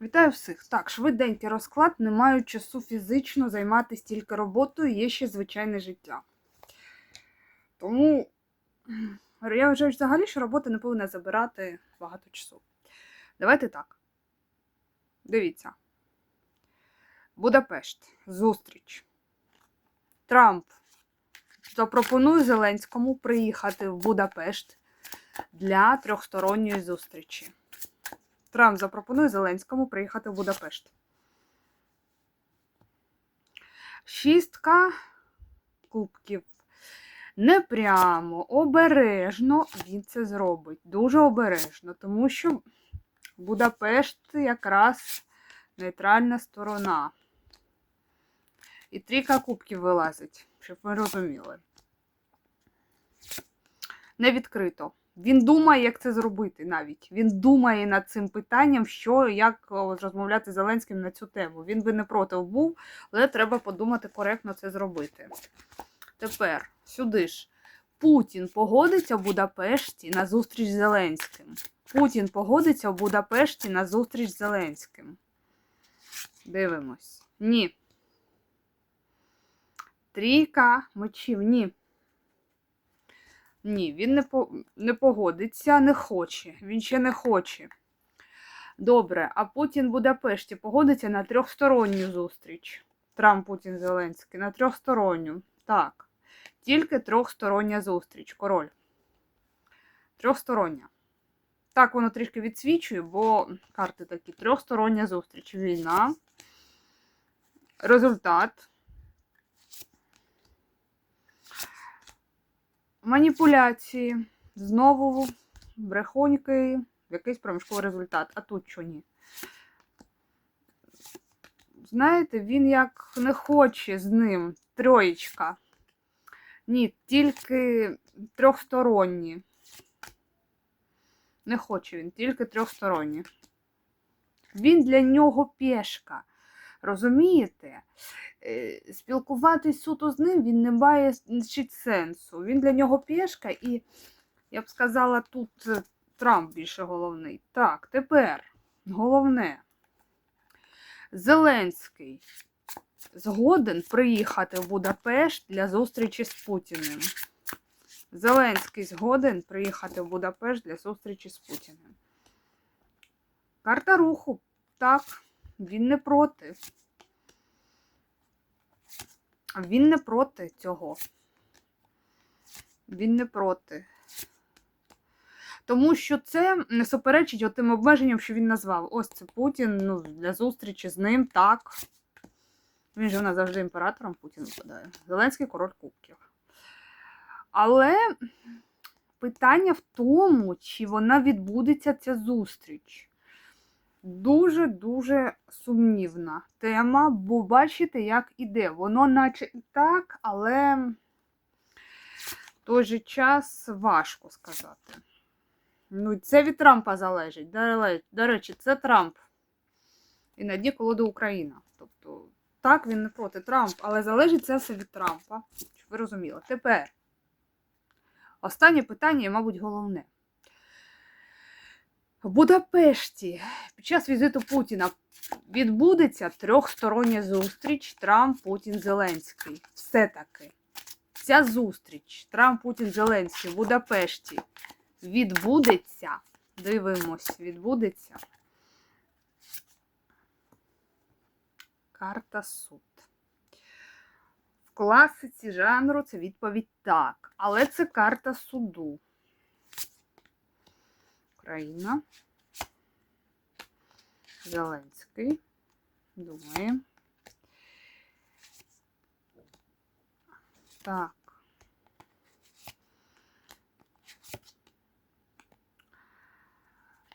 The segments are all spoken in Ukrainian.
Вітаю всіх. Так, швиденький розклад. Не маю часу фізично займатися тільки роботою, є ще звичайне життя. Тому я вважаю взагалі, що робота не повинна забирати багато часу. Давайте так. Дивіться. Будапешт. Зустріч. Трамп запропонує Зеленському приїхати в Будапешт для трьохсторонньої зустрічі. Трамп запропонує Зеленському приїхати в Будапешт. Шістка кубків. Не прямо, обережно він це зробить. Дуже обережно, тому що Будапешт якраз нейтральна сторона. І трійка кубків вилазить, щоб ви розуміли. Не відкрито. Він думає, як це зробити навіть. Він думає над цим питанням, що як розмовляти з Зеленським на цю тему. Він би не проти був, але треба подумати коректно це зробити. Тепер сюди ж. Путін погодиться в Будапешті на зустріч з Зеленським. Путін погодиться в Будапешті на зустріч з Зеленським. Дивимось. Ні. Трійка мечів. Ні. Ні, він не, по... не погодиться, не хоче. Він ще не хоче. Добре, а Путін в Будапешті погодиться на трьохсторонню зустріч. Трамп, Путін, Зеленський. На трьохсторонню. Так. Тільки трьохстороння зустріч. Король. Трьохстороння. Так, воно трішки відсвічує, бо карти такі. Трьохстороння зустріч. Війна. Результат. Маніпуляції. Знову брехоньки, якийсь проміжковий результат. А тут що ні? Знаєте, він як не хоче з ним. Троєчка. Ні, тільки трьохсторонні. Не хоче він, тільки трьохсторонні. Він для нього пешка. Розумієте? Е, Спілкуватись суто з ним він не має сенсу. Він для нього пешка, і я б сказала, тут е, Трамп більше головний. Так, тепер головне. Зеленський згоден приїхати в Будапешт для зустрічі з Путіним. Зеленський згоден приїхати в Будапешт для зустрічі з Путіним. Карта руху. Так, він не проти. Він не проти цього. Він не проти. Тому що це не суперечить тим обмеженням, що він назвав. Ось це Путін ну, для зустрічі з ним, так. Він же в нас завжди імператором Путін випадає. Зеленський король кубків. Але питання в тому, чи вона відбудеться ця зустріч. Дуже-дуже сумнівна тема, бо бачите, як іде. Воно наче і так, але в той же час важко сказати. Ну, це від Трампа залежить. До речі, це Трамп. І на дні колоди Україна. Тобто, так, він не проти Трамп, але залежить це все від Трампа. Щоб ви розуміли. Тепер. Останнє питання, мабуть, головне. В Будапешті під час візиту Путіна відбудеться трьохстороння зустріч Трамп, Путін, Зеленський. Все-таки ця зустріч Трамп, Путін, Зеленський в Будапешті відбудеться. Дивимось, відбудеться. Карта суд. В класиці жанру це відповідь так. Але це карта суду. Україна. Зеленський. Думає. Так.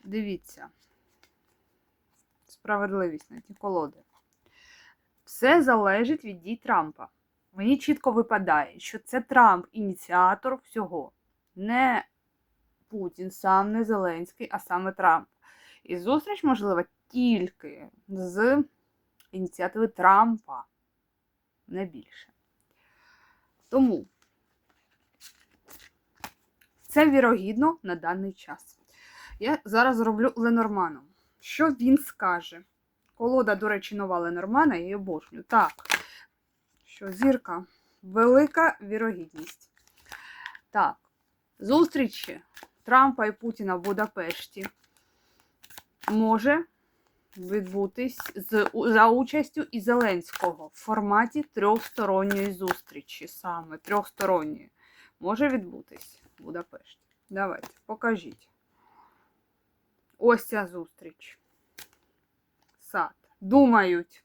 Дивіться. Справедливість на ті колоди. Все залежить від дій Трампа. Мені чітко випадає, що це Трамп ініціатор всього. Не Путін, сам не Зеленський, а саме Трамп. І зустріч можлива тільки з ініціативи Трампа, не більше. Тому це вірогідно на даний час. Я зараз зроблю Ленорманом. Що він скаже? Колода, до речі, нова Ленормана, я її обожнюю. Так, що зірка, велика вірогідність. Так, зустрічі Трампа і Путіна в Будапешті може відбутись з, за участю і Зеленського в форматі трьохсторонньої зустрічі. Саме трьохсторонньої. Може відбутись в Будапешті. Давайте, покажіть. Ось ця зустріч. Сад. Думають.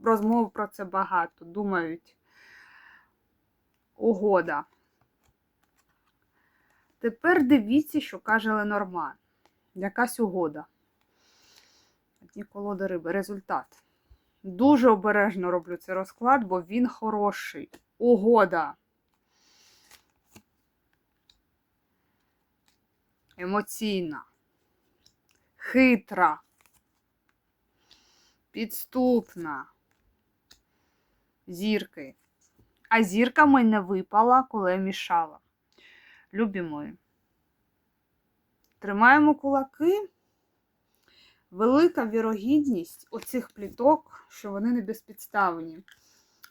Розмов про це багато. Думають. Угода. Тепер дивіться, що каже Ленорман. Якась угода. Одні колоди риби. Результат. Дуже обережно роблю цей розклад, бо він хороший. Угода. Емоційна. Хитра. Підступна. Зірки. А зірка мене випала, коли мішала. Любі мої. Тримаємо кулаки. Велика вірогідність оцих пліток, що вони не безпідставні.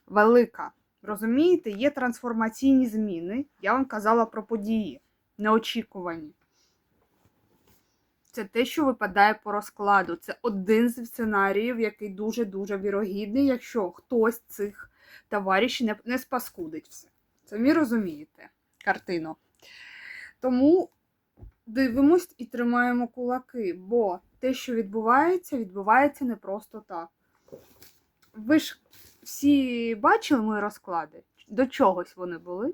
Велика. Розумієте, є трансформаційні зміни. Я вам казала про події, неочікувані. Це те, що випадає по розкладу. Це один з сценаріїв, який дуже-дуже вірогідний, якщо хтось цих товаришів не, спаскудить все. Самі розумієте картину. Тому дивимось і тримаємо кулаки, бо те, що відбувається, відбувається не просто так. Ви ж всі бачили мої розклади? До чогось вони були.